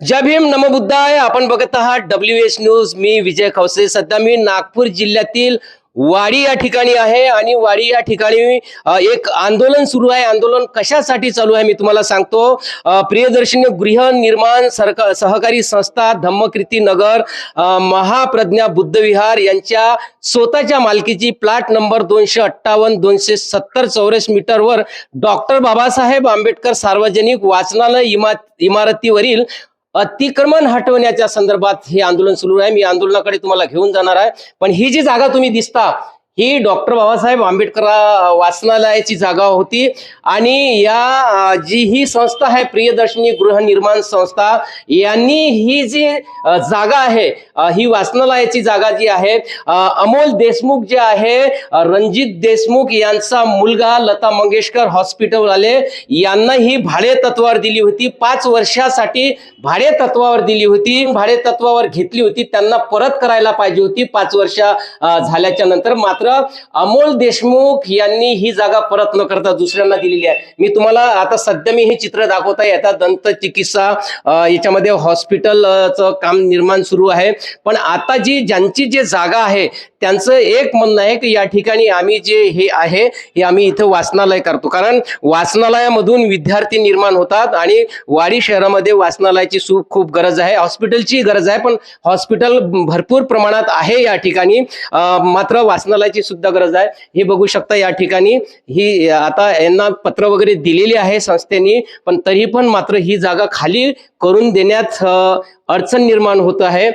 जय भीम नमबुद्धाय आपण बघत आहात डब्ल्यू एच न्यूज मी विजय खवसे. सध्या मी नागपूर जिल्ह्यातील वाडी या ठिकाणी आहे आणि वाडी या ठिकाणी एक आंदोलन सुरू आहे. आंदोलन कशासाठी चालू आहे मी तुम्हाला सांगतो. प्रियदर्शनी गृहनिर्माण सरकार सहकारी संस्था धम्मकीर्ती नगर महाप्रज्ञा बुद्धविहार यांच्या स्वतःच्या मालकीची प्लॅट नंबर दोनशे अठ्ठावन्न दोनशे सत्तर चौरस मीटरवर डॉक्टर बाबासाहेब आंबेडकर सार्वजनिक वाचनालय इमा इमारतीवरील अतिक्रमण हटवण्याच्या संदर्भात हे आंदोलन सुरू आहे. मी आंदोलनाकडे तुम्हाला घेऊन जाणार आहे. पण ही जी जागा तुम्ही दिसता ही डॉक्टर बाबासाहेब आंबेडकर वाचनालयाची जागा होती. आणि या जी ही संस्था आहे प्रियदर्शनी गृहनिर्माण संस्था यांनी ही जी जागा आहे ही वाचनालयाची जागा जी आहे अमोल देशमुख जे आहे रणजित देशमुख यांचा मुलगा लता मंगेशकर हॉस्पिटलवाले यांना ही भाडे तत्वावर दिली होती. पाच वर्षासाठी भाडे तत्वावर दिली होती. भाडे तत्वावर घेतली होती. त्यांना परत करायला पाहिजे होती. पाच वर्ष झाल्याच्यानंतर मात्र अमोल देशमुख यांनी ही जागा परत न करता दुसऱ्यांना दिलेली आहे. मी तुम्हाला आता सध्या मी हे चित्र दाखवता येतात दंत चिकित्सा याच्यामध्ये हॉस्पिटलचं काम निर्माण सुरू आहे. पण आता जी ज्यांची जे जागा आहे त्यांचं एक म्हणणं आहे की या ठिकाणी आम्ही जे हे आहे हे आम्ही इथं वाचनालय करतो. कारण वाचनालयामधून विद्यार्थी निर्माण होतात आणि वाडी शहरामध्ये वाचनालयाची सुख खूप गरज आहे. हॉस्पिटलची गरज आहे पण हॉस्पिटल भरपूर प्रमाणात आहे या ठिकाणी. मात्र वाचनालय करायची सुद्धा गरज आहे. हे बघू शकता या ठिकाणी. ही आता यांना पत्र वगैरे दिलेली आहे संस्थेनी पण तरी पण मात्र ही जागा खाली करून देण्यात अडचण निर्माण होत आहे.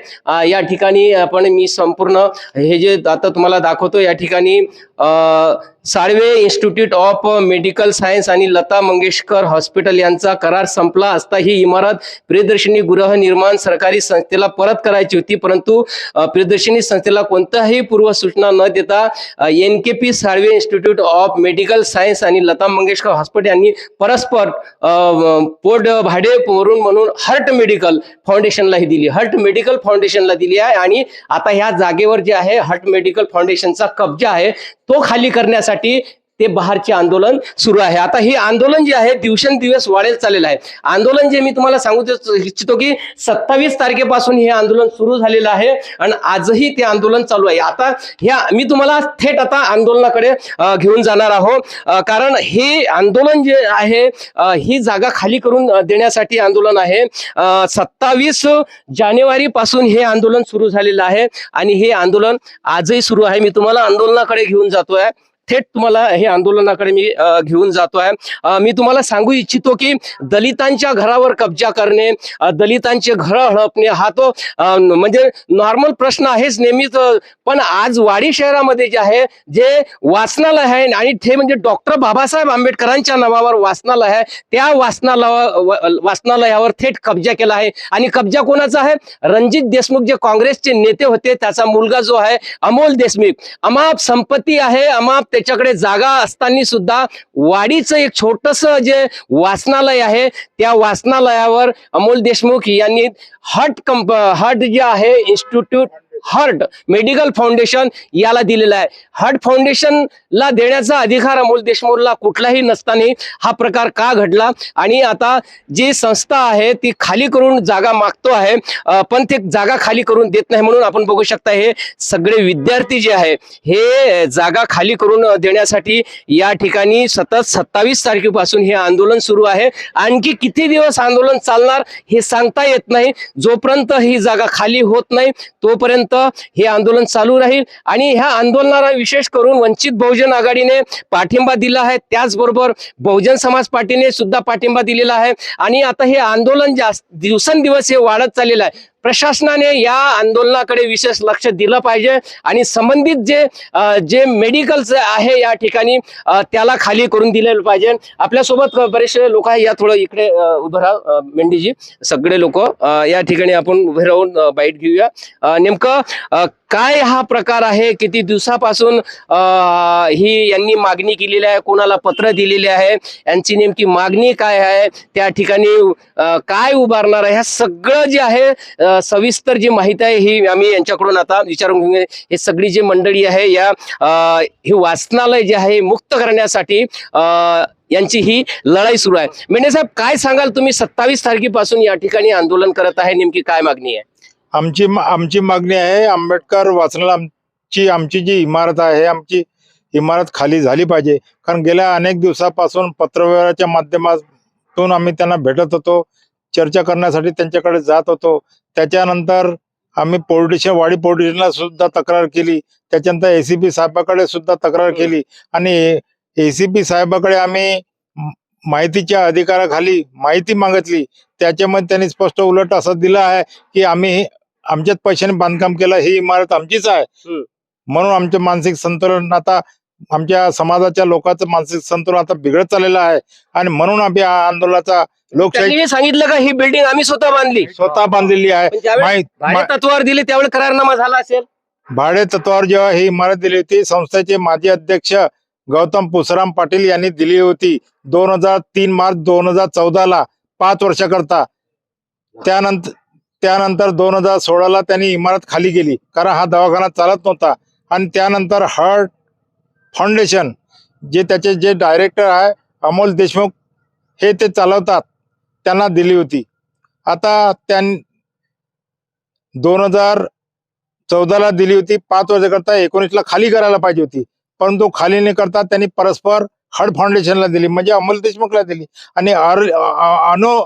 या ठिकाणी आपण मी संपूर्ण हे जे आता तुम्हाला दाखवतो या ठिकाणी अं, Salve institute of medical science आणि लता मंगेशकर हॉस्पिटल यांचा करार संपला असता ही इमारत प्रियदर्शनी गृहनिर्माण सरकारी संस्थेला परत करायची होती परंतु अं, प्रियदर्शनी संस्थेला कोणत्याही पूर्वसूचना न देता N K P Salve institute of medical science आणि लता मंगेशकर हॉस्पिटल यांनी परस्पर पोट भाडे वरून म्हणून हर्ट मेडिकल फाउंडेशनला ही दिली. हर्ट मेडिकल फाउंडेशनला दिली आहे आणि आता ह्या जागेवर जे आहे हर्ट मेडिकल फाउंडेशनचा कब्जा आहे तो खाली करण्यासाठी ते बहारचे आंदोलन सुरू आहे. आता हे आंदोलन जे आहे दिवसेंदिवस वाढेल चाललेलं आहे. आंदोलन जे मी तुम्हाला सांगू इच्छितो की सत्तावीस तारखेपासून हे आंदोलन सुरू झालेलं आहे आणि आजही ते आंदोलन चालू आहे. आता ह्या मी तुम्हाला थेट आता आंदोलनाकडे घेऊन जाणार आहोत. कारण हे आंदोलन जे आहे ही जागा खाली करून देण्यासाठी आंदोलन आहे. सत्तावीस जानेवारी पासून हे आंदोलन सुरू झालेलं आहे आणि हे आंदोलन आजही सुरू आहे. मी तुम्हाला आंदोलनाकडे घेऊन जातोय. थेट तुम्हाला हे आंदोलनाकडे मी घेऊन जातो आहे मी तुम्हाला सांगू इच्छितो की दलितांच्या घरावर कब्जा करणे दलितांचे घर हडपणे हा तो म्हणजे नॉर्मल प्रश्न आहेच नेहमीच पण आज वाडी शहरामध्ये जे आहे जे वाचनालय आहे आणि ते म्हणजे डॉक्टर बाबासाहेब आंबेडकरांच्या नावावर वाचनालय आहे त्या वाचनालय वाचनालयावर थेट कब्जा केला आहे. आणि कब्जा कोणाचा आहे? रणजित देशमुख जे काँग्रेसचे नेते होते त्याचा मुलगा जो आहे अमोल देशमुख. अमाप संपत्ती आहे अमाप त्याच्याकडे जागा असताना सुद्धा वाडीचं एक छोटस जे वाचनालय आहे त्या वाचनालयावर अमोल देशमुख यांनी हट कंप हट जे आहे इन्स्टिट्यूट हर्ट मेडिकल फाउंडेशन याला दिलेला आहे. हर्ट फाउंडेशनला देण्याचा अधिकार अमोल देशमुखला कुठलाही नसताना हा प्रकार का घडला? आणि आता जी संस्था आहे ती खाली करून जागा मागतो आहे. पण ते जागा खाली करून देत नाही म्हणून आपण बघू शकता हे सगळे विद्यार्थी जे आहे हे जागा खाली करून देण्यासाठी या ठिकाणी सतत सत्तावीस तारखेपासून हे आंदोलन सुरू आहे. आणखी किती दिवस आंदोलन चालणार हे सांगता येत नाही. जोपर्यंत ही जागा खाली होत नाही तोपर्यंत हे आंदोलन चालू राहील. आणि ह्या आंदोलनाला विशेष करून वंचित बहुजन आघाडीने पाठिंबा दिला आहे. त्याचबरोबर बहुजन समाज पार्टीने सुद्धा पाठिंबा दिलेला आहे. आणि आता हे आंदोलन जास्त दिवसेंदिवस हे वाढत चाललेलं आहे. प्रशासनाने या आंदोलनाकडे विशेष लक्ष दिलं पाहिजे आणि संबंधित जे जे मेडिकलचं आहे या ठिकाणी त्याला खाली करून दिलेलं पाहिजे. आपल्यासोबत बरेचसे लोक आहे या थोडं इकडे उभं राहा मेंढीजी. सगळे लोक या ठिकाणी आपण उभे राहून बाईट घेऊया. नेमकं काय हा प्रकार आहे? किती दिवसापासून अ, ही यांनी मागणी केलेली आहे? कोणाला पत्र दिलेले आहे? यांची नेमकी मागणी काय आहे? त्या ठिकाणी काय उभारणार आहे? ह्या सगळं जे आहे सविस्तर जी माहिती आहे ही आम्ही यांच्याकडून आता विचारून घेऊन हे सगळी जी मंडळी आहे या हे वाचनालय जे आहे मुक्त करण्यासाठी यांची ही लढाई सुरू आहे. मेंढे साहेब काय सांगाल तुम्ही? सत्तावीस तारखेपासून या ठिकाणी आंदोलन करत आहे नेमकी काय मागणी आहे? आमची आमची मागणी आहे आंबेडकर वाचनाला आमची आमची जी इमारत आहे आमची इमारत खाली झाली पाहिजे. कारण गेल्या अनेक दिवसापासून पत्रव्यवहाराच्या माध्यमातून आम्ही त्यांना भेटत होतो. चर्चा करण्यासाठी त्यांच्याकडे जात होतो. त्याच्यानंतर आम्ही पोलिटिशियन वाडी पोलिटिशियनला सुद्धा तक्रार केली. त्याच्यानंतर एसीपी साहेबाकडे सुद्धा तक्रार केली. आणि एसीपी साहेबाकडे आम्ही माहितीच्या अधिकाराखाली माहिती मागितली. त्याच्यामध्ये त्यांनी स्पष्ट उलट असं दिलं आहे की आम्ही आमच्याच पैशाने बांधकाम केलं ही इमारत आमचीच आहे. म्हणून आमचं मानसिक संतुलन आता आमच्या समाजाच्या लोकांचं मानसिक संतुलन आता बिघडत चाललेलं आहे. आणि म्हणून आम्ही या आंदोलनाचा लोकशाही त्यांनी सांगितलं का ही बिल्डिंग आम्ही स्वतः बांधली? स्वतः बांधलेली आहे. ज्यावेळी माहीत भाडे मा- तत्वावर दिले त्यावेळी करारनामा झाला असेल? भाडे तत्वावर जेव्हा ही इमारत दिली होती संस्थेचे माजी अध्यक्ष गौतम पुसराम पाटील यांनी दिली होती. दोन हजार तीन मार्च दोन हजार चौदाला पाच वर्षाकरता. त्यानंतर त्यानंतर दोन हजार सोळाला त्यांनी इमारत खाली गेली कारण हा दवाखाना चालत नव्हता. आणि त्यानंतर हार्ट फाउंडेशन जे त्याचे जे डायरेक्टर आहे अमोल देशमुख हे ते चालवतात. त्यांना दिली होती. आता त्यां दोन हजार चौदाला दिली होती. पाच वर्षाकरता एकोणीसला खाली करायला पाहिजे होती. परंतु खाली न करता त्यांनी परस्पर हड फाउंडेशनला दिली म्हणजे अमोल देशमुखला दिली. आणि अर अनो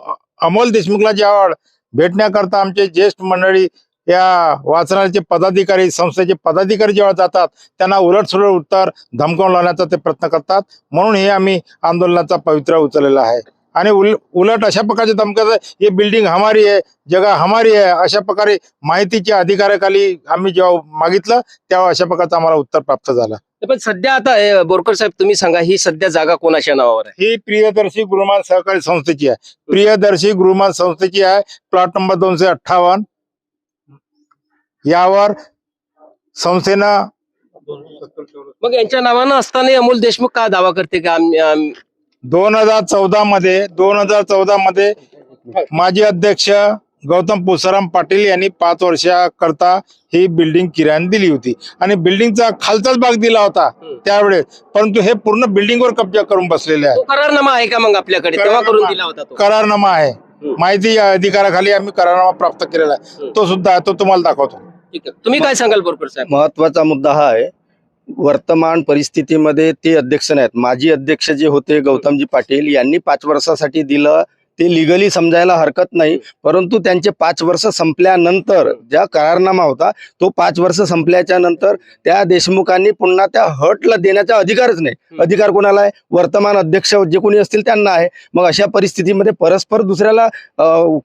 अमोल देशमुखला जेव्हा भेटण्याकरता आमचे ज्येष्ठ मंडळी या वाचनालयाचे पदाधिकारी संस्थेचे पदाधिकारी जेव्हा जातात त्यांना उलटसुलट उत्तर धमकावून लावण्याचा ते प्रयत्न करतात. म्हणून हे आम्ही आंदोलनाचा पवित्रा उचललेला आहे. आणि उल उलट अशा प्रकारचे धमकाचं ही बिल्डिंग हमारी आहे जगा हमारी आहे अशा प्रकारे माहितीच्या अधिकाराखाली आम्ही जेव्हा मागितलं तेव्हा अशा प्रकारचं आम्हाला उत्तर प्राप्त झालं. पण सध्या आता बोरकर साहेब तुम्ही सांगा ही सध्या जागा कोणाच्या नावावर आहे? ही प्रियदर्शी गृहमान सहकारी संस्थेची आहे. प्रियदर्शी गृहमान संस्थेची आहे प्लॉट नंबर दोनशे अठ्ठावन्न. यावर संस्थेनं मग यांच्या नावानं असताना अमोल देशमुख का दावा करते का? दोन हजार चौदा मध्ये दोन हजार चौदा मध्ये माजी अध्यक्ष गौतम पुसराम पाटील यांनी पाच वर्षाकरता ही बिल्डिंग किरायाने दिली होती. आणि बिल्डिंगचा खालचाच भाग दिला होता. त्यावेळेस. परंतु हे पूर्ण बिल्डिंगवर कब्जा करून बसलेले आहे तो करारनामा आहे का मग आपल्याकडे? तेव्हा करून दिला होता तो. करारनामा आहे. माहिती अधिकाराखाली आम्ही करारनामा प्राप्त केलेला आहे. तो सुद्धा आहे तो तुम्हाला दाखवतो. ठीक आहे. तुम्ही काय सांगाल बोरकर साहेब? महत्त्वाचा मुद्दा हा आहे. वर्तमान परिस्थितीमध्ये ते अध्यक्ष नाहीत. माजी अध्यक्ष जे होते गौतमजी पाटील यांनी पाच वर्षासाठी दिलं ते लिगली समजायला हरकत नाही. परंतु त्यांचे पाच वर्ष संपल्यानंतर ज्या करारनामा होता तो पाच वर्ष संपल्याच्या नंतर त्या देशमुखांनी पुन्हा त्या हटला देण्याचा अधिकारच नाही. अधिकार कोणाला आहे? वर्तमान अध्यक्ष जे कोणी असतील त्यांना आहे. मग अशा परिस्थितीमध्ये परस्पर दुसऱ्याला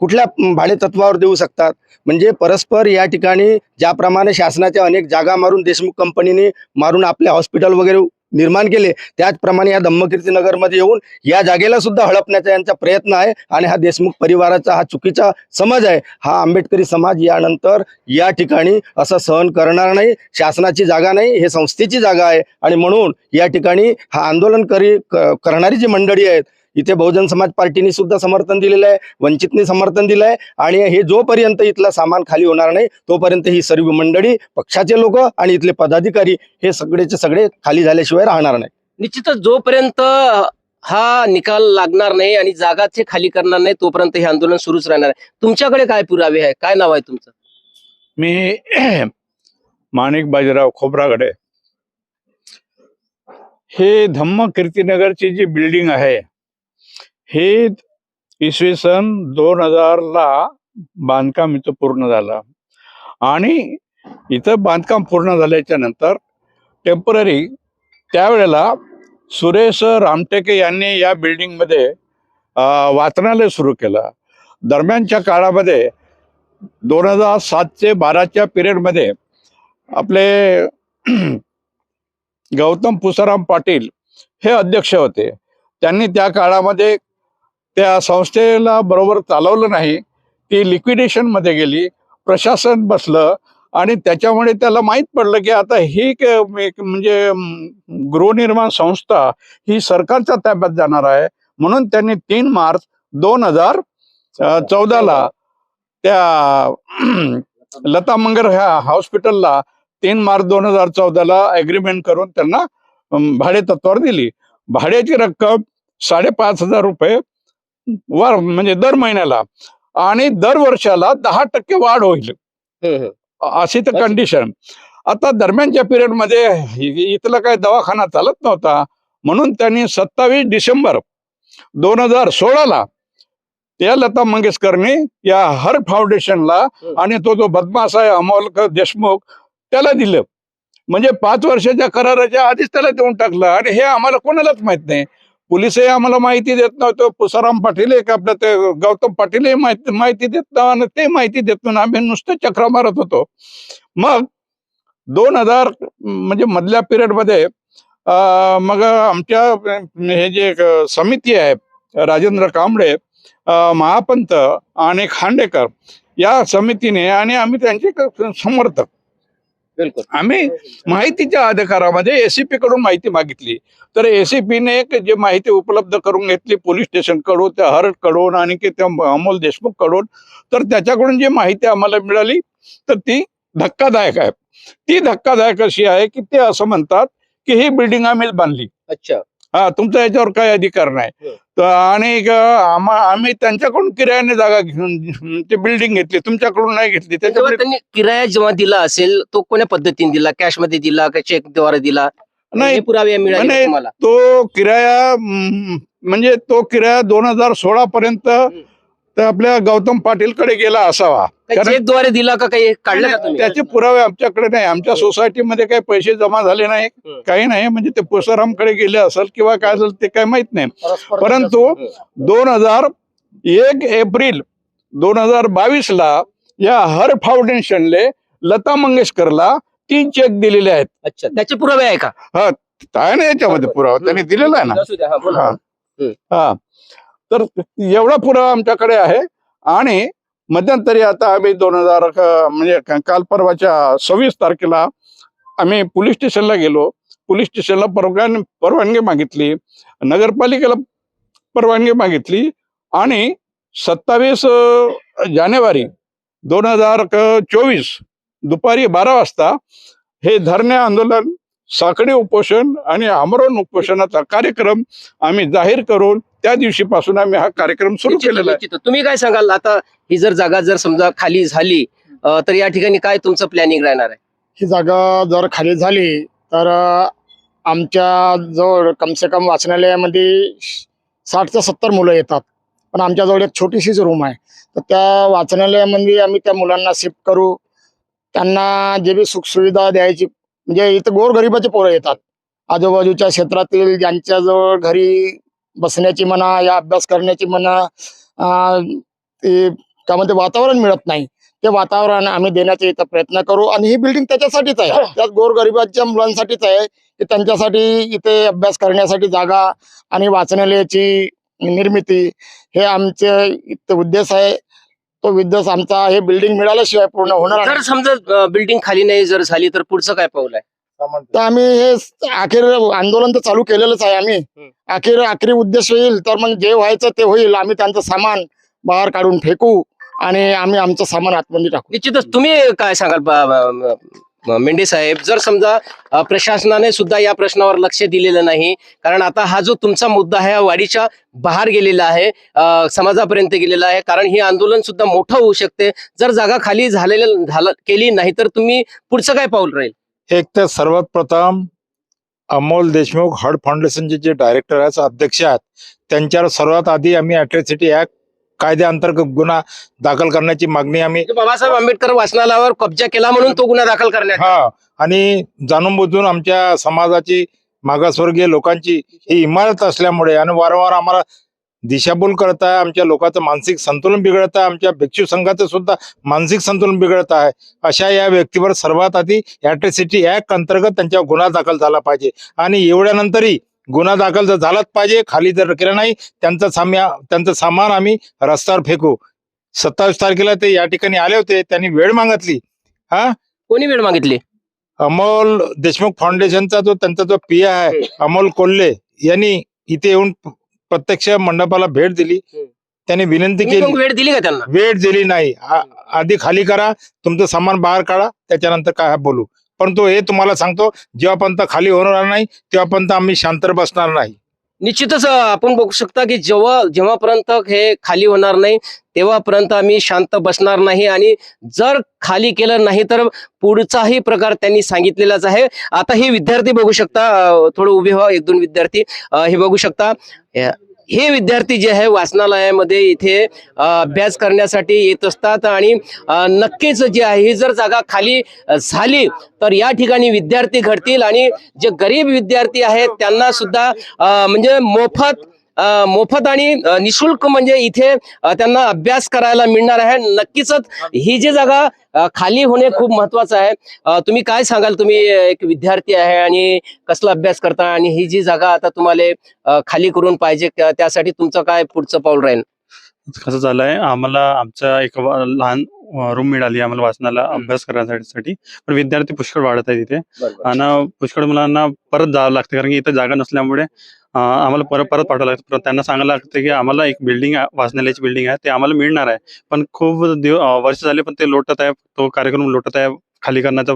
कुठल्या भाडे तत्वावर देऊ शकतात? म्हणजे परस्पर या ठिकाणी ज्याप्रमाणे शासनाच्या अनेक जागा मारून देशमुख कंपनीने मारून आपले हॉस्पिटल वगैरे निर्माण केले. त्याचप्रमाणे या धम्मकीर्तीनगरमध्ये येऊन या जागेला सुद्धा हडपण्याचा यांचा प्रयत्न आहे आणि हा देशमुख परिवाराचा हा चुकीचा समाज आहे. हा आंबेडकरी समाज यानंतर या ठिकाणी असं सहन करणार नाही शासनाची जागा नाही हे संस्थेची जागा आहे आणि म्हणून या ठिकाणी हा आंदोलन करी करणारी जी मंडळी आहेत इथे बहुजन समाज पार्टीने सुद्धा समर्थन दिलेलं आहे वंचितने समर्थन दिलं आहे आणि हे जोपर्यंत इथलं सामान खाली होणार नाही तोपर्यंत ही सर्व मंडळी पक्षाचे लोक आणि इथले पदाधिकारी हे सगळेचे सगळे खाली झाल्याशिवाय राहणार नाही. निश्चितच जोपर्यंत हा निकाल लागणार नाही आणि जागा ते खाली करणार नाही तोपर्यंत हे आंदोलन सुरूच राहणार आहे. तुमच्याकडे काय पुरावे आहे? काय नाव आहे तुमचं? मी माणिक बाजीराव खोब्रागडे. हे धम्म कीर्तीनगरची जी बिल्डिंग आहे हे इसवी सन दोन हजारला बांधकाम इथं पूर्ण झालं. आणि इथं बांधकाम पूर्ण झाल्याच्यानंतर टेंपररी त्यावेळेला सुरेश रामटेके यांनी या बिल्डिंगमध्ये वाचनालय सुरू केलं. दरम्यानच्या काळामध्ये दोन हजार सात ते बाराच्या पिरियडमध्ये आपले गौतम पुसाराम पाटील हे अध्यक्ष होते. त्यांनी त्या काळामध्ये त्या संस्थेला बरोबर चालवलं नाही ती लिक्विडेशनमध्ये गेली प्रशासन बसलं आणि त्याच्यामुळे त्याला माहीत पडलं की आता ही एक म्हणजे गृहनिर्माण संस्था ही सरकारच्या ताब्यात जाणार आहे. म्हणून त्यांनी तीन मार्च दोन हजार चौदाला त्या लता मंगेर ह्या हॉस्पिटलला तीन मार्च दोन हजार चौदाला अग्रीमेंट करून त्यांना भाडे तत्वावर दिली. भाड्याची रक्कम साडेपाच हजार रुपये वर म्हणजे दर महिन्याला. आणि दर वर्षाला दहा टक्के वाढ होईल. अशी तर. कंडिशन. आता दरम्यानच्या पिरियडमध्ये इ- इथला काही दवाखाना चालत नव्हता. म्हणून त्यांनी सत्तावीस डिसेंबर दोन हजार सोळाला त्या लता मंगेशकरने या हर फाउंडेशनला. आणि तो जो बदमाश आहे अमोल क- देशमुख त्याला दिलं. म्हणजे पाच वर्षाच्या कराराच्या आधीच त्याला देऊन टाकलं. आणि हे आम्हाला कोणालाच माहीत नाही. पोलिसही आम्हाला माहिती देत नव्हतं. पुसाराम पाटील एक आपलं ते गौतम पाटील माहिती माहिती देत नव्हतं आणि ते माहिती देत नव्हतं. आम्ही नुसतं चक्र मारत होतो. मग दोन हजार म्हणजे मधल्या पिरियडमध्ये मग आमच्या हे जे समिती आहे राजेंद्र कांबळे महापंत आणि खांडेकर या समितीने आणि आम्ही त्यांचे समर्थक. आम्ही माहितीच्या अधिकारामध्ये एसीपी कडून माहिती मागितली. तर एसीपी ने एक जे माहिती उपलब्ध करून घेतली पोलीस स्टेशनकडून त्या हरटकडून आणि की त्या अमोल देशमुखकडून तर त्याच्याकडून जी माहिती आम्हाला मिळाली तर ती धक्कादायक आहे. ती धक्कादायक अशी आहे की ते असं म्हणतात की ही बिल्डिंग आम्हीच बांधली. अच्छा. हा तुमचा याच्यावर काही अधिकार नाही. हं. तर आणि आम्हा- त्यांच्याकडून किरायाने जागा घेऊन ते बिल्डिंग घेतली तुमच्याकडून नाही घेतली. त्याच्यामुळे त्यांनी किराया जेव्हा दिला असेल तो कोण्या पद्धतीने दिला? कॅशमध्ये दिला का चेकद्वारे दिला? नाही पुरावे मिळाले तो किराया म्हणजे तो किराया दोन हजार सोळा पर्यंत तर आपल्या गौतम पाटील कडे गेला असावा. कारण- चेकद्वारे दिला का काही काढलं त्याचे पुरावे आमच्याकडे नाही. आमच्या सोसायटीमध्ये काही पैसे जमा झाले नाही. हं. काही नाही. म्हणजे ते पुसरामकडे गेले असेल किंवा काय असेल ते काही माहीत नाही. परंतु दोन हजार एक एप्रिल दोन हजार बावीस ला या हर फाउंडेशनले लता मंगेशकरला तीन चेक दिलेले आहेत. अच्छा. त्याचे पुरावे आहे का? आहे ना याच्यामध्ये पुरावा. त्यांनी दिलेला आहे ना. हा. हा. हा. तर एवढा पुरावा आमच्याकडे आहे. आणि मध्यंतरी आता आम्ही दोन हजार म्हणजे काल परवाच्या सव्वीस तारखेला आम्ही पोलीस स्टेशनला गेलो. पोलीस स्टेशनला परवानगी परवानगी मागितली. नगरपालिकेला परवानगी मागितली. आणि सत्तावीस जानेवारी दोन हजार चोवीस दुपारी बारा वाजता हे धरणे आंदोलन साखळी उपोषण आणि आमरण उपोषणाचा कार्यक्रम आम्ही जाहीर करून त्या दिवशीपासून आम्ही हा कार्यक्रम सुरू केलेला आहे. तुम्ही काय सांगाल? आता ही जर जागा जर समजा खाली झाली तर या ठिकाणी काय तुमचं प्लॅनिंग राहणार आहे? ही जागा जर खाली झाली तर आमच्या जवळ कमसे कम वाचनालयामध्ये साठ ते सत्तर मुलं येतात. पण आमच्याजवळ एक छोटीशीच रूम आहे. तर त्या वाचनालयामध्ये आम्ही त्या मुलांना शिफ्ट करू. त्यांना जे बी सुखसुविधा द्यायची म्हणजे इथं गोरगरिबाचे पोरं येतात. आजूबाजूच्या क्षेत्रातील ज्यांच्याजवळ घरी बसण्याची म्हणा या अभ्यास करण्याची म्हणा ते काय म्हणते वातावरण मिळत नाही. ते वातावरण आम्ही देण्याचा इथं प्रयत्न करू आणि ही बिल्डिंग त्याच्यासाठीच आहे. त्याच गोरगरिबाच्या मुलांसाठीच आहे की त्यांच्यासाठी इथे अभ्यास करण्यासाठी जागा आणि वाचनालयाची निर्मिती हे आमचे इथं उद्देश आहे. तो उद्देश आमचा हे बिल्डिंग मिळाल्याशिवाय पूर्ण होणार जर नाही. समजा बिल्डिंग खाली नाही जर झाली तर पुढचं काय पाऊल आहे? तर आम्ही हे अखेर आंदोलन तर चालू केलेलंच आहे आम्ही. अखेर आखरी उद्देश होईल तर मग जे व्हायचं ते होईल. आम्ही त्यांचं सामान बाहेर काढून फेकू आणि आम्ही आमचं सामान आतमध्ये टाकू. निश्चितच. तुम्ही काय सांगाल मेंढे साहेब? जर समजा प्रशासनाने सुद्धा या प्रश्नावर लक्ष दिलेलं नाही कारण आता हा जो तुमचा मुद्दा आहे हा वाडीच्या बाहेर गेलेला आहे समाजापर्यंत गेलेला आहे कारण हे आंदोलन सुद्धा मोठं होऊ शकते. जर जागा खाली झालेलं झालं केली नाही तर तुम्ही पुढचं काय पाऊल राहील? एक तर सर्वात प्रथम अमोल देशमुख हर्ड फाउंडेशनचे जे डायरेक्टर आहेत अध्यक्ष आहेत त्यांच्यावर सर्वात आधी आम्ही अट्रॅसिटी ऍक्ट कायद्याअंतर्गत गुन्हा दाखल करण्याची मागणी आम्ही म्हणजे बाबासाहेब आंबेडकर वाचनालयावर कब्जा केला म्हणून तो गुन्हा दाखल करण्यात. हा आणि जाणून बुजून आमच्या समाजाची मागासवर्गीय लोकांची ही इमारत असल्यामुळे आणि वारंवार आम्हाला दिशाभूल करत आहे आमच्या लोकांचं मानसिक संतुलन बिघडत आहे आमच्या भिक्षू संघाचं सुद्धा मानसिक संतुलन बिघडत आहे. अशा या व्यक्तीवर सर्वात आधी ॲट्रॉसिटी ऍक्ट अंतर्गत त्यांच्यावर गुन्हा दाखल झाला पाहिजे. आणि एवढ्यानंतरही गुन्हा दाखल जर झालाच पाहिजे खाली जर केलं नाही त्यांचं साम्या त्यांचं सामान आम्ही रस्त्यावर फेकू. सत्तावीस तारखेला ते या ठिकाणी आले होते त्यांनी वेळ मागितली. कोणी वेळ मागितली? अमोल देशमुख फाउंडेशनचा जो त्यांचा जो पी आहे अमोल कोल्हे यांनी इथे येऊन प्रत्यक्ष मंडपाला भेट दिली. त्यांनी विनंती केली. वेळ दिली का त्यांना? वेळ दिली नाही. आ- आधी खाली करा तुमचं सामान बाहेर काढा त्याच्यानंतर काय बोलू. परंतु हे तुम्हाला सांगतो जेव्हापर्यंत खाली होणार नाही तेव्हापर्यंत आम्ही शांत बसणार नाही. निश्चितच आपण बघू शकता की जेव्हा जेव्हापर्यंत हे खाली होणार नाही तेव्हापर्यंत आम्ही शांत बसणार नाही आणि जर खाली केलं नाही तर पुढचाही प्रकार त्यांनी सांगितलेलाच आहे. आता हे विद्यार्थी बघू शकता थोडं उभे व्हा एक दोन विद्यार्थी हे बघू शकता. हे विद्यार्थी जे आहे वाचनालयामध्ये इथे अभ्यास करण्यासाठी येत असतात आणि नक्कीच जे आहे ही जर जागा खाली झाली तर या ठिकाणी विद्यार्थी घडतील आणि जे गरीब विद्यार्थी आहेत त्यांना सुद्धा म्हणजे मोफत मोफत आणि निशुल्क म्हणजे इथे त्यांना अभ्यास करायला मिळणार आहे. नक्कीच ही जी जागा खाली होणे खूप महत्वाचं आहे. तुम्ही काय सांगाल? तुम्ही एक विद्यार्थी आहे आणि कसला अभ्यास करता आणि ही जी जागा आता तुम्हाला खाली करून पाहिजे त्या- त्यासाठी तुमचं काय पुढचं पाऊल राहील? कसं झालंय आम्हाला आमच्या एक लहान रूम मिळाली आम्हाला वाचनाला अभ्यास करण्यासाठी. पण विद्यार्थी पुष्कळ वाढत आहे तिथे आणि पुष्कळ मुलांना परत जावं लागतं कारण की इथं जागा नसल्यामुळे आम्हाला परत परत पाठवावं लागतं. त्यांना सांगायला लागतं की आम्हाला एक बिल्डिंग वाचनालयाची बिल्डिंग आहे ते आम्हाला मिळणार आहे. पण खूप दिव वर्ष झाले पण ते लोटत आहे तो कार्यक्रम लोटत आहे खाली करण्याचा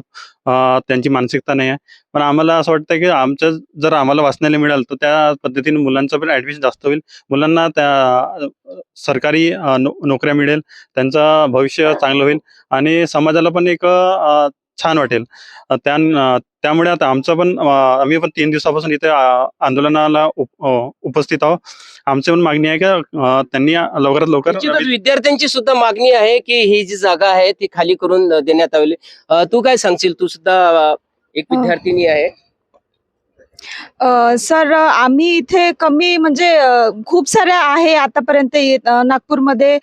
त्यांची मानसिकता नाही आहे. पण आम्हाला असं वाटतं की आमच्या जर आम्हाला वाचनालय मिळालं तर त्या पद्धतीने मुलांचं पण ऍडमिशन जास्त होईल. मुलांना त्या सरकारी नोकऱ्या मिळेल त्यांचं भविष्य चांगलं होईल. आणि समाजाला पण एक छान वाटेल. त्या त्यामुळे आता आमचं पण आम्ही पण तीन दिवसापासून इथे आंदोलनाला उपस्थित आहोत. आमची पण मागणी आहे की त्यांनी लवकरात लवकर विद्यार्थ्यांची सुद्धा मागणी आहे की ही जी जागा आहे ती खाली करून देण्यात अं, तू काय सांगशील? तू सुद्धा एक अं, विद्यार्थिनी आहे. सर आम्ही इथे कमी म्हणजे खूप साऱ्या आहे आतापर्यंत येत नागपूरमध्ये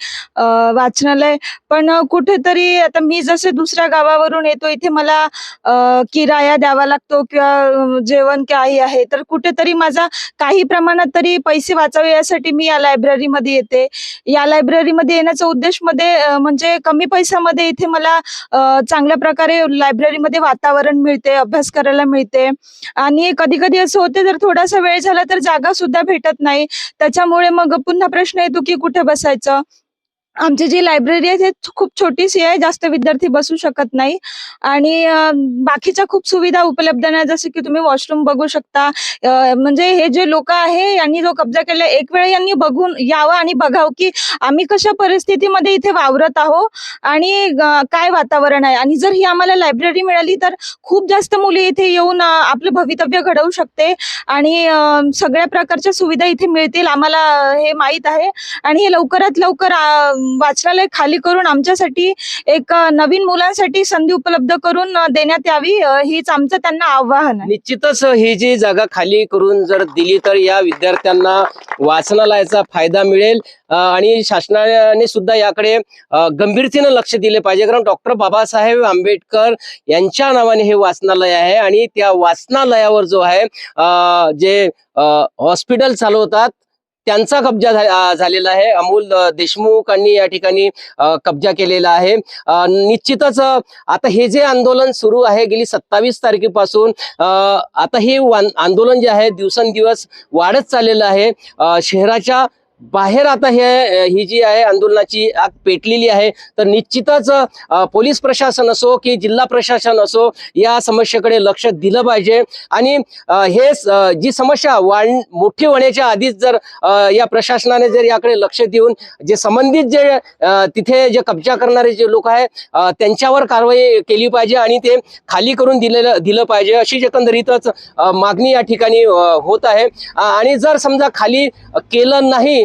वाचनालय. पण कुठेतरी आता मी जसे दुसऱ्या गावावरून येतो इथे मला किराया द्यावा लागतो किंवा जेवण काही आहे तर कुठेतरी माझा काही प्रमाणात तरी पैसे वाचावे यासाठी मी या लायब्ररीमध्ये येते. या लायब्ररीमध्ये येण्याचा उद्देशमध्ये म्हणजे कमी पैशामध्ये इथे मला चांगल्या प्रकारे लायब्ररीमध्ये वातावरण मिळते अभ्यास करायला मिळते. आणि कधी कधी असं होते जर थोडासा वेळ झाला तर जागा सुद्धा भेटत नाही. त्याच्यामुळे मग पुन्हा प्रश्न येतो की कुठे बसायचं? आमची जी लायब्ररी आहे ती खूप छोटीशी आहे जास्त विद्यार्थी बसू शकत नाही. आणि बाकीच्या खूप सुविधा उपलब्ध नाही जसं की तुम्ही वॉशरूम बघू शकता. म्हणजे हे जे लोक आहे यांनी जो कब्जा केला एक वेळ यांनी बघून यावं आणि बघावं की आम्ही कशा परिस्थितीमध्ये इथे वावरत आहोत आणि काय वातावरण आहे. आणि जर ही आम्हाला लायब्ररी मिळाली तर खूप जास्त मुली इथे येऊन आपलं भवितव्य घडवू शकते. आणि सगळ्या प्रकारच्या सुविधा इथे मिळतील आम्हाला हे माहीत आहे. आणि हे लवकरात लवकर वाचनालय खाली करून आमच्यासाठी एक नवीन मुलांसाठी संधी उपलब्ध करून देण्यात यावी हीच आमचं त्यांना आव्हान आहे. निश्चितच ही जी जागा खाली करून जर दिली तर या विद्यार्थ्यांना वाचनालयाचा फायदा मिळेल. आणि शासनाने सुद्धा याकडे गंभीरतेनं लक्ष दिले पाहिजे. कारण डॉक्टर बाबासाहेब आंबेडकर यांच्या नावाने हे वाचनालय आहे. आणि त्या वाचनालयावर जो आहे जे हॉस्पिटल चालवतात त्यांचा कब्जा झालेला आहे. अमोल देशमुखांनी या ठिकाणी कब्जा केलेला आहे. निश्चितच आता हे जे आंदोलन सुरू आहे गेली सत्तावीस तारखेपासून अं, आता हे आंदोलन जे आहे दिवसेंदिवस वाढत चाललेलं आहे. शहराच्या बाहेर आता हे ही जी आहे आंदोलनाची आग पेटलेली आहे तर निश्चितच पोलीस प्रशासन असो की जिल्हा प्रशासन असो या समस्येकडे लक्ष दिलं पाहिजे. आणि हे जी समस्या वाढ मोठी होण्याच्या आधीच जर या प्रशासनाने जर याकडे लक्ष देऊन जे संबंधित जे तिथे जे कब्जा करणारे जे लोक आहे त्यांच्यावर कारवाई केली पाहिजे आणि ते खाली करून दिलेलं दिलं पाहिजे अशी एकंदरीतच मागणी या ठिकाणी होत आहे. आणि जर समजा खाली केलं नाही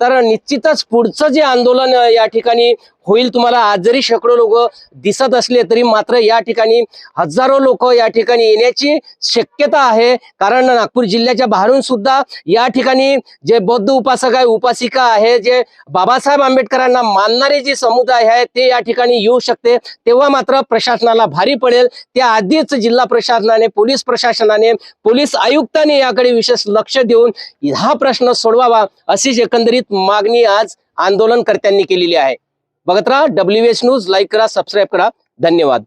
तर निश्चितच पुढचं जे आंदोलन या ठिकाणी होईल तुम्हाला आज जरी शेकडो लोक दिसत असले तरी मात्र या ठिकाणी हजारो लोक या ठिकाणी येण्याची शक्यता आहे. कारण नागपूर जिल्ह्याच्या बाहेरून सुद्धा या ठिकाणी जे बौद्ध उपासक आहे उपासिका आहे जे बाबासाहेब आंबेडकरांना मानणारे जे समुदाय आहे ते या ठिकाणी येऊ शकते. तेव्हा मात्र प्रशासनाला भारी पडेल. त्या आधीच जिल्हा प्रशासनाने पोलीस प्रशासनाने पोलीस आयुक्तांनी याकडे विशेष लक्ष देऊन हा प्रश्न सोडवावा अशीच एकंदरीत मागणी आज आंदोलनकर्त्यांनी केलेली आहे. बघत राहा डब्ल्यू एस न्यूज लाईक करा सबस्क्राईब करा. धन्यवाद.